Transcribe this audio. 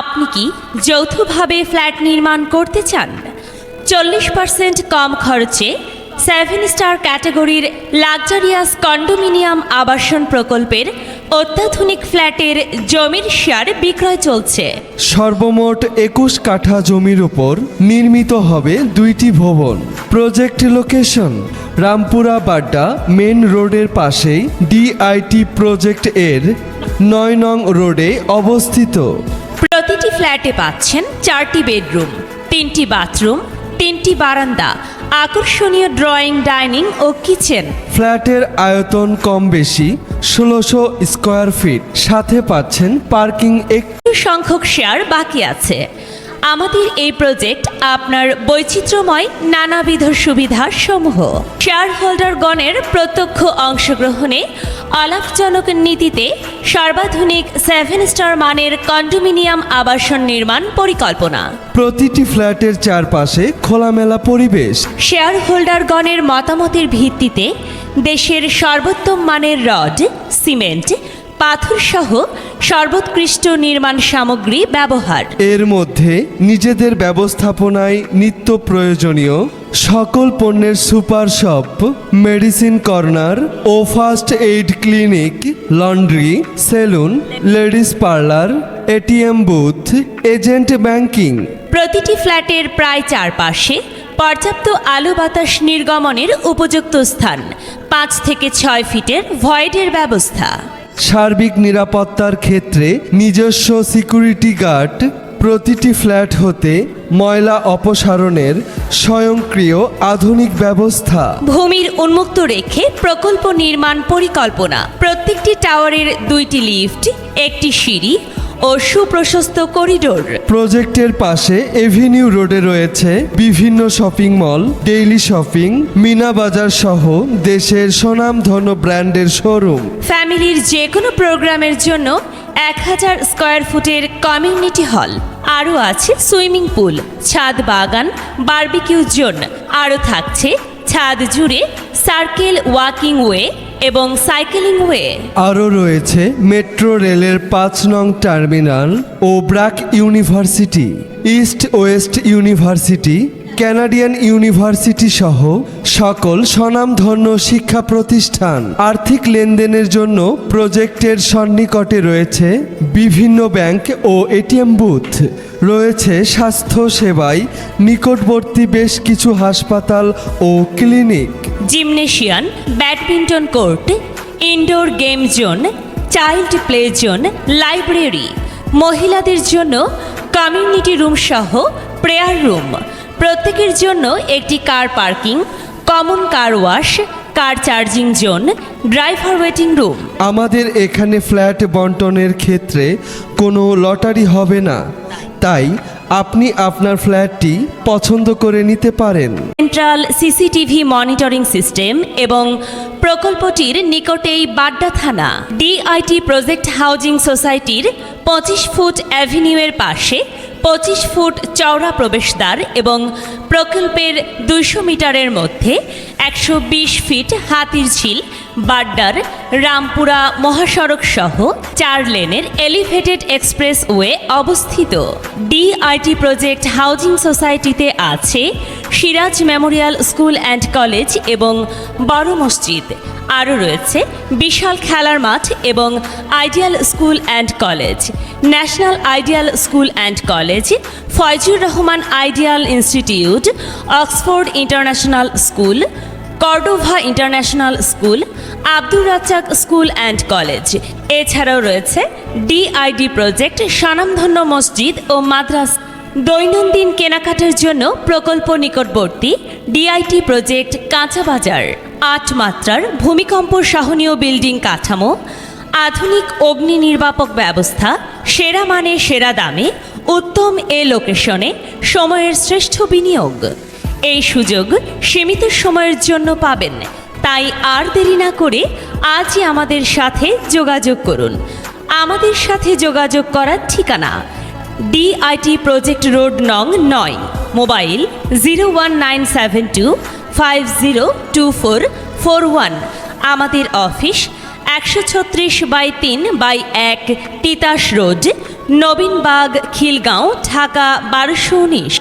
আপনি কি যৌথভাবে ফ্ল্যাট নির্মাণ করতে চান? চল্লিশ পার্সেন্ট কম খরচে সেভেন স্টার ক্যাটাগরির লাক্সারিয়াস কন্ডোমিনিয়াম আবাসন প্রকল্পের অত্যাধুনিক ফ্ল্যাটের জমির শেয়ার বিক্রয় চলছে। সর্বমোট একুশ কাঠা জমির উপর নির্মিত হবে দুইটি ভবন। Project location, Rampura Badda main রোডের পাশেই ডিআইটি প্রজেক্ট এর নয় নং রোডে অবস্থিত। প্রতিটি ফ্ল্যাটে পাচ্ছেন চারটি বেডরুম তিনটি বাথরুম তিনটি বারান্দা আকর্ষণীয় ড্রয়িং ডাইনিং ও কিচেন। ফ্ল্যাটের আয়তন কম বেশি ষোলোশো স্কোয়ার ফিট। সাথে পাচ্ছেন পার্কিং এক একটু সংখ্যক শেয়ার বাকি আছে। আমাদের এই প্রজেক্ট আপনার বৈচিত্র্যময় নানাবিধ সুবিধার সমূহ শেয়ার হোল্ডারগণের প্রত্যক্ষ অংশগ্রহণে অলাভজনক নীতিতে সর্বাধুনিক সেভেন স্টার মানের কন্ডোমিনিয়াম আবাসন নির্মাণ পরিকল্পনা। প্রতিটি ফ্ল্যাটের চারপাশে খোলামেলা পরিবেশ। শেয়ার হোল্ডারগণের মতামতের ভিত্তিতে দেশের সর্বোত্তম মানের রড সিমেন্ট পাথরসহ সর্বোৎকৃষ্ট নির্মাণ সামগ্রী ব্যবহার। এর মধ্যে নিজেদের ব্যবস্থাপনায় নিত্য প্রয়োজনীয় সকল পণ্যের সুপার শপ মেডিসিন কর্নার ও first aid clinic laundry saloon ladies parlour ATM booth agent banking. প্রতিটি ফ্ল্যাটের প্রায় চারপাশে পর্যাপ্ত আলো বাতাস নির্গমনের উপযুক্ত স্থান পাঁচ থেকে ছয় ফিটের ভয়েডের ব্যবস্থা। সার্বিক নিরাপত্তার ক্ষেত্রে নিজস্ব সিকিউরিটি গার্ড, প্রতিটি ফ্ল্যাট হতে ময়লা অপসারণের স্বয়ংক্রিয় আধুনিক ব্যবস্থা। ভূমির উন্মুক্ত রেখে প্রকল্প নির্মাণ পরিকল্পনা। প্রত্যেকটি টাওয়ারের দুইটি লিফট, একটি সিঁড়ি ও সুপ্রশস্ত করিডোর। প্রজেক্টের পাশে এভিনিউ রোডে রয়েছে বিভিন্ন shopping mall daily shopping Meena Bazar সহ দেশের স্বনামধন্য ব্র্যান্ডের শোরুম। ফ্যামিলির যে কোনো প্রোগ্রামের জন্য এক হাজার স্কোয়ার ফুটের কমিউনিটি হল। আরও আছে সুইমিং পুল ছাদ বাগান বারবিকিউ জোন। আরও থাকছে ছাদ জুড়ে সার্কেল ওয়াকিং ওয়ে এবং সাইকেলিং ওয়ে আরও রয়েছে মেট্রো রেলের পাঁচ নং টার্মিনাল ও BRAC university, East West university, Canadian university সহ সকল স্বনামধন্য শিক্ষা প্রতিষ্ঠান আর্থিক লেনদেনের জন্য প্রজেক্টের সন্নিকটে রয়েছে বিভিন্ন ব্যাংক ও এটিএম বুথ। রয়েছে স্বাস্থ্য সেবায় নিকটবর্তী বেশ কিছু হাসপাতাল ও clinic. Gymnasium, badminton court, indoor game zone, child play zone, library. মহিলাদের জন্য কমিউনিটি রুম সহ প্রেয়ার রুম। প্রত্যেকের জন্য একটি car parking common car wash car charging zone driver waiting room. আমাদের এখানে ফ্ল্যাট বন্টনের ক্ষেত্রে কোনো লটারি হবে না। তাই আপনি আপনার ফ্ল্যাটটি পছন্দ করে নিতে পারেন। সেন্ট্রাল সিসিটিভি মনিটরিং সিস্টেম এবং প্রকল্পটির নিকটেই বাড্ডা থানা ডিআইটি প্রজেক্ট হাউজিং সোসাইটির পঁচিশ ফুট অ্যাভিনিউয়ের পাশে পঁচিশ ফুট চওড়া প্রবেশদ্বার এবং প্রকল্পের দুইশো মিটারের মধ্যে একশো বিশ ফিট হাতির ঝিল, বাড্ডার, রামপুরা মহাসড়ক সহ চার লেনের এলিভেটেড এক্সপ্রেস ওয়ে অবস্থিত। ডিআইটি প্রজেক্ট হাউজিং সোসাইটিতে আছে Siraj memorial school and college এবং বড় মসজিদ। আরও রয়েছে বিশাল খেলার মাঠ এবং ideal school and college. National ideal school and college, Foyzur Rahman ideal institute, Oxford international school, Cordova international school, Abdur Razzak school and college. এছাড়াও রয়েছে ডিআইডি প্রজেক্ট, স্বনামধন্য মসজিদ ও মাদ্রাস দৈনন্দিন কেনাকাটার জন্য প্রকল্প নিকটবর্তী ডিআইটি প্রজেক্ট কাঁচা বাজার। আট মাত্রার ভূমিকম্প সহনীয় বিল্ডিং কাঠামো, আধুনিক অগ্নি নির্বাপক ব্যবস্থা, সেরা মানে সেরা দামে, উত্তম এ লোকেশনে সময়ের শ্রেষ্ঠ বিনিয়োগ। এই সুযোগ সীমিত সময়ের জন্য পাবেন। তাই আর দেরি না করে আজই আমাদের সাথে যোগাযোগ করুন। আমাদের সাথে যোগাযোগ করার ঠিকানা ডিআইটি প্রজেক্ট রোড নং নয় mobile zero one nine seven two five zero two four four one আমাদের অফিস একশো ছত্রিশ বাই তিন বাই এক তিতাস রোড নবীনবাগ খিলগাঁও, ঢাকা, বারোশো উনিশ।